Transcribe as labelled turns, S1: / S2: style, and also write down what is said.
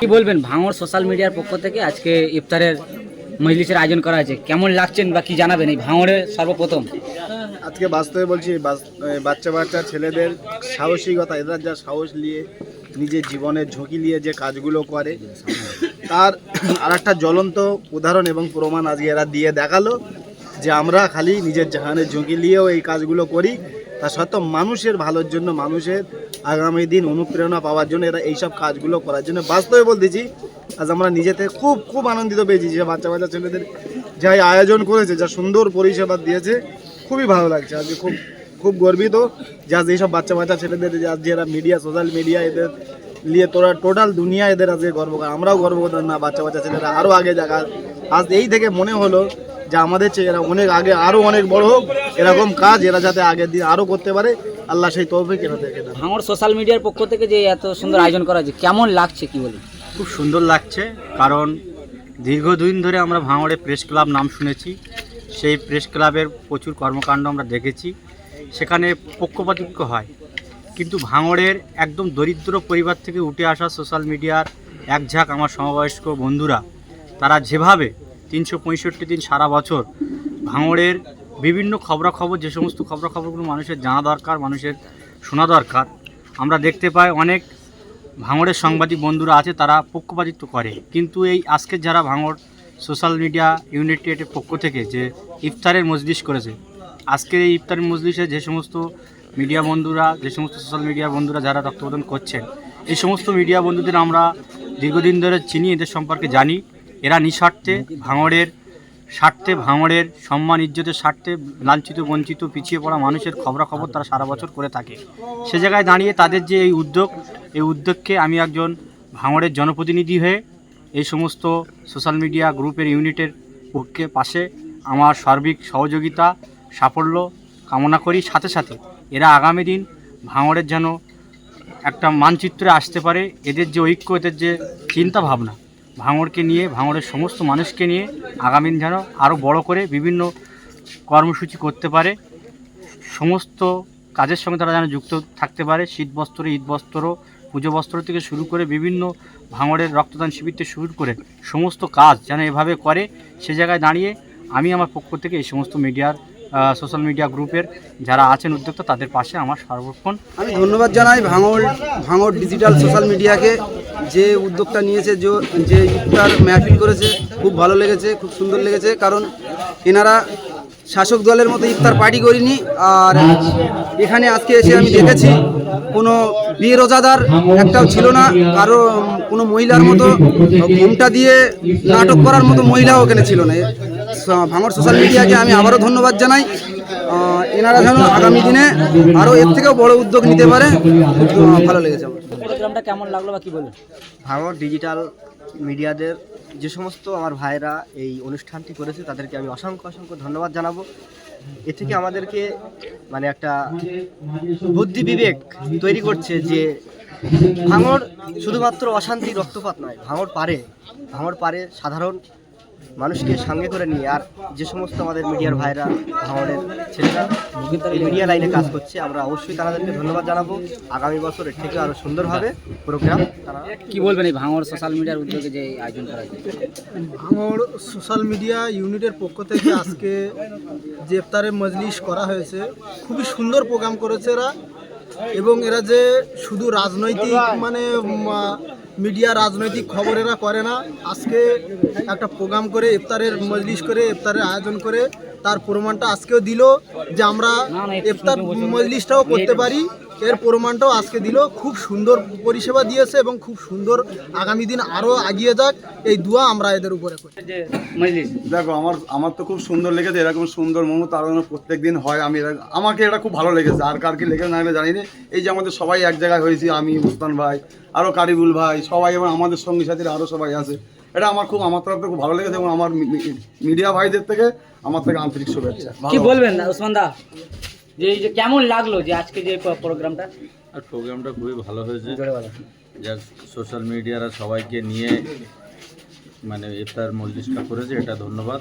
S1: কি বলবেন? ভাঙর সোশ্যাল মিডিয়ার পক্ষ থেকে আজকে ইফতারের মজলিসের আয়োজন করা হয়েছে। কেমন লাগছেন বা কি জানাবেন এই ভাঙড়ে সর্বপ্রথম?
S2: আজকে বাস্তবে বলছি বাচ্চা বাচ্চা ছেলেদের সাহসিকতা এরা যা সাহস নিয়ে নিজের জীবনের ঝুঁকি নিয়ে যে কাজগুলো করে, তার আর একটা জ্বলন্ত উদাহরণ এবং প্রমাণ আজকে এরা দিয়ে দেখাল যে আমরা খালি নিজের জাহানের ঝুঁকি নিয়েও এই কাজগুলো করি। তা সত্ত্বেও মানুষের ভালোর জন্য, মানুষের আগামী দিন অনুপ্রেরণা পাওয়ার জন্য এরা এইসব কাজগুলো করার জন্য বাস্তবে বলতেছি। আজ আমরা নিজে থেকে খুব খুব আনন্দিত পেয়েছি যে বাচ্চা বাচ্চা ছেলেদের যাই আয়োজন করেছে, যা সুন্দর পরিষেবা দিয়েছে, খুবই ভালো লাগছে। আজকে খুব খুব গর্বিত যে আজ এইসব বাচ্চা বাচ্চা ছেলেদের, যে আজ যারা মিডিয়া সোশ্যাল মিডিয়া এদের নিয়ে তোরা টোটাল দুনিয়া এদের আজকে গর্ব করে। আমরাও গর্ব করতাম না বাচ্চা বাচ্চা ছেলেরা আরও আগে যাক। আজ এই থেকে মনে হলো যে আমাদের চেয়ে এরা অনেক আগে আরও অনেক বড় হোক এরকম কাজ এরা যাতে আগের দিন আরও করতে পারে আল্লাহ সেই তৌফিক এনাদেরকে দেন।
S1: ভাঙড় সোশ্যাল মিডিয়ার পক্ষ থেকে যে এত সুন্দর আয়োজন করা হয়েছে কেমন লাগছে কি বলি?
S3: খুব সুন্দর লাগছে কারণ দীর্ঘদিন ধরে আমরা ভাঙড়ে প্রেস ক্লাব নাম শুনেছি। সেই প্রেস ক্লাবের প্রচুর কর্মকাণ্ড আমরা দেখেছি। সেখানে পক্ষপাতিত্ব হয়। কিন্তু ভাঙড়ের একদম দরিদ্র পরিবার থেকে উঠে আসা সোশ্যাল মিডিয়ার এক ঝাঁক আমার সমবয়স্ক বন্ধুরা, তারা যেভাবে তিনশো পঁয়ষট্টি দিন সারা বছর ভাঙড়ের বিভিন্ন খবরাখবর, যে সমস্ত খবরাখবরগুলো মানুষের জানা দরকার, মানুষের শোনা দরকার, আমরা দেখতে পাই অনেক ভাঙড়ের সাংবাদিক বন্ধুরা আছে, তারা পক্ষপাতিত্ব করে। কিন্তু এই আজকের যারা ভাঙড় সোশ্যাল মিডিয়া ইউনাইটেডের পক্ষ থেকে যে ইফতারের মজলিস করেছে আজকের এই ইফতারের মজলিসে যে সমস্ত মিডিয়া বন্ধুরা, যে সমস্ত সোশ্যাল মিডিয়া বন্ধুরা যারা রক্তপ্রদান করছেন, এই সমস্ত মিডিয়া বন্ধুদের আমরা দীর্ঘদিন ধরে চিনি, এদের সম্পর্কে জানি। এরা নিঃস্বার্থে ভাঙড়ের স্বার্থে, ভাঙড়ের সম্মান, ইজ্জতের স্বার্থে লাঞ্ছিত, বঞ্চিত, পিছিয়ে পড়া মানুষের খবরাখবর তারা সারা বছর করে থাকে। সে জায়গায় দাঁড়িয়ে তাদের যে এই উদ্যোগ, এই উদ্যোগকে আমি একজন ভাঙড়ের জনপ্রতিনিধি হয়ে এই সমস্ত সোশ্যাল মিডিয়া গ্রুপের ইউনিটের পক্ষে পাশে আমার সার্বিক সহযোগিতা, সাফল্য কামনা করি সাথে সাথে এরা আগামী দিন ভাঙড়ের যেন একটা মানচিত্রে আসতে পারে, এদের যে ঐক্য, এদের যে চিন্তা ভাবনা ভাঙড়কে নিয়ে, ভাঙড়ের সমস্ত মানুষকে নিয়ে আগামী দিন যেন আরও বড় করে বিভিন্ন কর্মসূচি করতে পারে। সমস্ত কাজের সঙ্গে তারা যেন যুক্ত থাকতে পারে, শীত বস্ত্র, ঈদ বস্ত্র, পুজো বস্ত্র থেকে শুরু করে বিভিন্ন ভাঙড়ের রক্তদান শিবির থেকে শুরু করে সমস্ত কাজ যেন এভাবে করে সে জায়গায় দাঁড়িয়ে আমি আমার পক্ষ থেকে এই সমস্ত মিডিয়ার সোশ্যাল মিডিয়া গ্রুপের যারা আছেন উদ্যোক্তা, তাদের পাশে আমার সর্বক্ষণ।
S4: আমি ধন্যবাদ জানাই ভাঙড় ভাঙড় ডিজিটাল সোশ্যাল মিডিয়াকে যে উদ্যোগটা নিয়েছে, যে- ইফতার মেহফিল করেছে, খুব ভালো লেগেছে, খুব সুন্দর লেগেছে, কারণ এনারা শাসক দলের মতো ইফতার পার্টি করিনি, আর এখানে আজকে এসে আমি দেখেছি, কোনো বিয়ে রোজাদার একটাও ছিল না, কারও কোনো মহিলার মতো ঘুমটা দিয়ে নাটক করার মতো মহিলাও এখানে ছিল না। স- ভাঙড় সোশ্যাল মিডিয়াকে আমি আবারও ধন্যবাদ জানাই। এনারা যেন আগামী দিনে আরও এর থেকেও বড় উদ্যোগ নিতে পারে ভালো লেগেছে আমার।
S1: কেমন লাগল বা কী বলবেন
S5: ভাঙর ডিজিটাল মিডিয়াদের যে সমস্ত আমার ভাইরা এই অনুষ্ঠানটি করেছে তাদেরকে আমি অসংখ্য অসংখ্য ধন্যবাদ জানাব। এ থেকে আমাদেরকে মানে একটা বুদ্ধি বিবেক তৈরি করছে যে ভাঙর শুধুমাত্র অশান্তি রক্তপাত নয় ভাঙর পারে ভাঙর পারে সাধারণ মানুষকে সঙ্গে করে নিয়ে আর যে সমস্ত আমাদের মিডিয়ার ভাইরা ভাঙরের ছেলেরা মিডিয়া লাইনে কাজ করছে আমরা অবশ্যই তাদেরকে ধন্যবাদ জানাব। আগামী বছর এর থেকে আরও সুন্দরভাবে প্রোগ্রাম তারা
S1: কি বলবেন এই ভাঙড় সোশ্যাল মিডিয়ার উদ্যোগে যে আয়োজন করা হয়েছে?
S6: ভাঙড় সোশ্যাল মিডিয়া ইউনিটের পক্ষ থেকে আজকে যে ইফতারের মজলিস করা হয়েছে। খুবই সুন্দর প্রোগ্রাম করেছে এরা। এবং এরা যে শুধু রাজনৈতিক মানে মিডিয়া রাজনৈতিক খবর এরা করে না, আজকে একটা প্রোগ্রাম করে ইফতারের মজলিশ করে, ইফতারের আয়োজন করে তার প্রমাণটা আজকেও দিল যে আমরা ইফতার মজলিসটাও করতে পারি। এর প্রমাণটাও আজকে দিল। খুব সুন্দর পরিষেবা দিয়েছে এবং খুব সুন্দর আগামী দিন আরও এগিয়ে যাক। এই দোয়া আমরা এদের উপরে করি।
S2: দেখো আমার আমার তো খুব সুন্দর লেগেছে। এরকম সুন্দর মোমো তার জন্য প্রত্যেক দিন হয়। আমি আমাকে এটা খুব ভালো লেগেছে। আর কার কি লেগেছে না জানি না। এই যে আমাদের সবাই এক জায়গায় হয়েছি। আমি মুস্তান ভাই আরও কারিবুল ভাই সবাই এবং আমাদের সঙ্গী সাথীরা আরও সবাই আছে। এটা আমার খুব আমার তরফ থেকে খুব ভালো লেগেছে এবং আমার মিডিয়া ভাইদের থেকে আমার থেকে আন্তরিক শুভেচ্ছা।
S1: কি বলবেন ওসমান দা? যে এই যে কেমন লাগল যে আজকে যে প্রোগ্রামটা?
S7: আর প্রোগ্রামটা খুবই ভালো হয়েছে। যা সোশ্যাল মিডিয়ারা সবাইকে নিয়ে মানে ইফতার মজলিসটা করেছে এটা ধন্যবাদ।